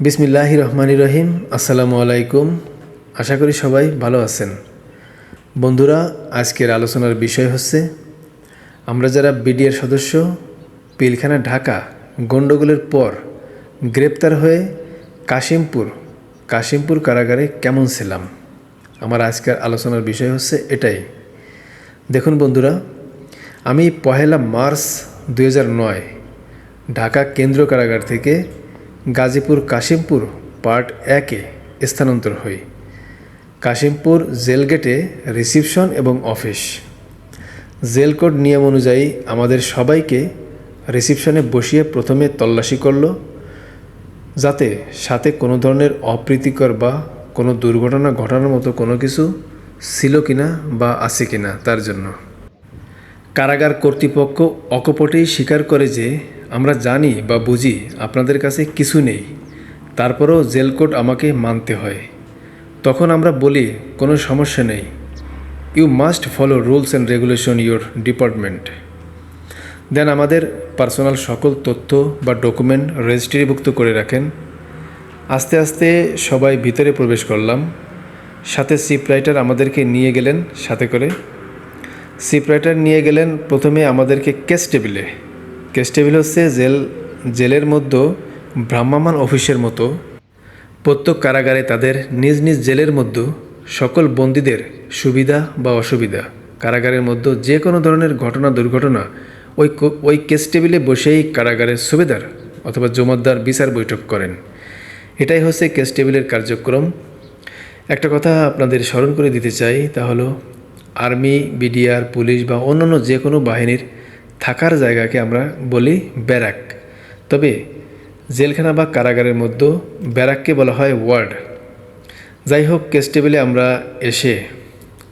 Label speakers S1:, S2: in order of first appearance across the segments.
S1: বিসমিল্লাহি রহমানি রহিম, আসসালামু আলাইকুম। আশা করি সবাই ভালো আছেন। বন্ধুরা, আজকের আলোচনার বিষয় হচ্ছে, আমরা যারা বিডিআর সদস্য, পিলখানা ঢাকা গণ্ডগোলের পর গ্রেপ্তার হয়ে কাশিমপুর কাশিমপুর কারাগারে কেমন ছিলাম? আমার আজকের আলোচনার বিষয় হচ্ছে এটাই। দেখুন বন্ধুরা, আমি পহেলা মার্চ নয় ঢাকা কেন্দ্র কারাগার থেকে গাজীপুর কাশিমপুর পার্ট একে স্থানান্তর হই। কাশিমপুর জেলগেটে রিসিপশন এবং অফিস। জেল কোড নিয়ম অনুযায়ী আমাদের সবাইকে রিসিপশনে বসিয়ে প্রথমে তল্লাশি করল, যাতে সাথে কোনো ধরনের অপ্রীতিকর বা কোনো দুর্ঘটনা ঘটানোর মতো কোনো কিছু ছিল কিনা বা আছে কিনা তার জন্য। কারাগার কর্তৃপক্ষ অকপটেই স্বীকার করে যে আমরা জানি বা বুঝি আপনাদের কাছে কিছু নেই, তারপরেও জেল কোড আমাকে মানতে হয়। তখন আমরা বলি, কোনো সমস্যা নেই। You must follow rules and regulation your department then আমাদের পার্সোনাল সকল তথ্য বা ডকুমেন্ট রেজিস্ট্রিভুক্ত করে রাখেন। আস্তে আস্তে সবাই ভিতরে প্রবেশ করলাম। সাথে সিপ রাইটার আমাদেরকে নিয়ে গেলেন সাথে করে। সিপ রাইটার নিয়ে গেলেন প্রথমে আমাদেরকে কেস টেবিলে কেস হচ্ছে জেল, জেলের মধ্যে ভ্রাম্যমাণ অফিসের মতো প্রত্যেক কারাগারে তাদের নিজ নিজ জেলের মধ্যে সকল বন্দীদের সুবিধা বা অসুবিধা। কারাগারের মধ্যে যে কোনো ধরনের ঘটনা, দুর্ঘটনা, ওই ওই কেস টেবিলে বসেই কারাগারের সুবিধার অথবা জমাদ্দার বিচার বৈঠক করেন। এটাই হচ্ছে কেস টেবিলের কার্যক্রম। একটা কথা আপনাদের স্মরণ করে দিতে চাই, তা হলো আর্মি, বিডিআর, পুলিশ বা অন্যান্য যে কোনো বাহিনীর থাকার জায়গাকে আমরা বলি ব্যারাক। তবে জেলখানা বা কারাগারের মধ্যে ব্যারাককে বলা হয় ওয়ার্ড। যাই হোক কেস আমরা এসে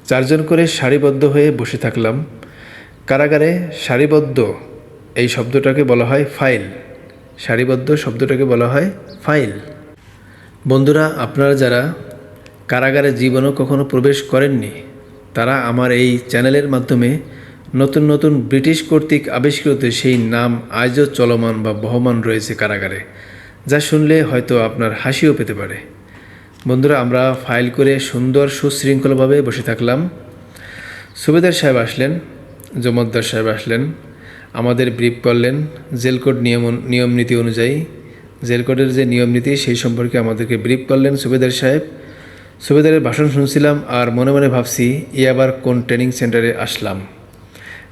S1: চারজন করে সারিবদ্ধ হয়ে বসে থাকলাম। কারাগারে সারিবদ্ধ এই শব্দটাকে বলা হয় ফাইল। সারিবদ্ধ শব্দটাকে বলা হয় ফাইল। বন্ধুরা, আপনারা যারা কারাগারে জীবনও কখনো প্রবেশ করেননি, তারা আমার এই চ্যানেলের মাধ্যমে নতুন নতুন ব্রিটিশ কর্তৃক আবিষ্কৃত সেই নাম আজও চলমান বা বহমান রয়েছে কারাগারে, যা শুনলে হয়তো আপনার হাসিও পেতে পারে। বন্ধুরা, আমরা ফাইল করে সুন্দর, সুশৃঙ্খলভাবে বসে থাকলাম। সুবেদার সাহেব আসলেন, জমদ্দার সাহেব আসলেন, আমাদের ব্রিফ করলেন জেল কোড নিয়ম নিয়ম নীতি অনুযায়ী। জেল কোডের যে নিয়ম নীতি, সেই সম্পর্কে আমাদেরকে ব্রিফ করলেন সুবেদার সাহেব। সুবেদারের ভাষণ শুনছিলাম আর মনে মনে ভাবছি ই আবার কোন ট্রেনিং সেন্টারে আসলাম।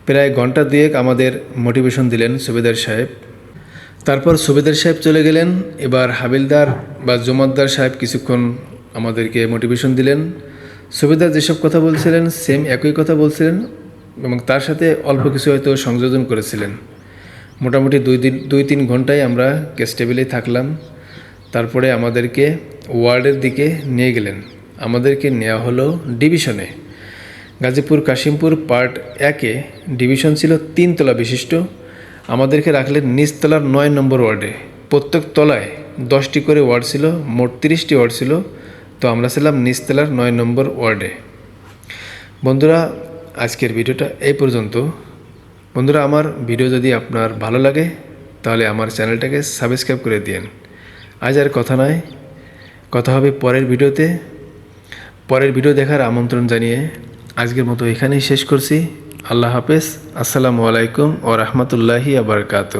S1: প্রায় ঘণ্টা দুয়েক আমাদের মোটিভেশন দিলেন সুবেদার সাহেব। তারপর সুবেদার সাহেব চলে গেলেন। এবার হাবিলদার বা জমাদ্দার সাহেব কিছুক্ষণ আমাদেরকে মোটিভেশন দিলেন। সুবেদার যেসব কথা বলছিলেন সেম একই কথা বলছিলেন এবং তার সাথে অল্প কিছু হয়তো সংযোজন করেছিলেন। মোটামুটি দুই দিন, দুই তিন ঘন্টায় আমরা কেস টেবিলেই থাকলাম। তারপরে আমাদেরকে ওয়ার্ডের দিকে নিয়ে গেলেন। আমাদেরকে নেওয়া হলো ডিভিশনে গাজীপুর কাশিমপুর পার্ট একে ডিভিশন ছিল তিনতলা বিশিষ্ট। আমাদেরকে রাখলেন নিচতলার নয় নম্বর ওয়ার্ডে। প্রত্যেক তলায় দশটি করে ওয়ার্ড ছিল, মোট তিরিশটি ওয়ার্ড ছিল, তো আমরা ছিলাম নিচতলার নয় নম্বর ওয়ার্ডে। বন্ধুরা, আজকের ভিডিওটা এই পর্যন্ত। বন্ধুরা, আমার ভিডিও যদি আপনার ভালো লাগে, তাহলে আমার চ্যানেলটাকে সাবস্ক্রাইব করে দিন আজ আর কথা নয়। কথা হবে পরের ভিডিওতে। পরের ভিডিও দেখার আমন্ত্রণ জানিয়ে আজকের মতো এখানেই শেষ করছি। আল্লাহ হাফেজ। আসসালামু আলাইকুম ও রহমতুল্লাহি আবরকাত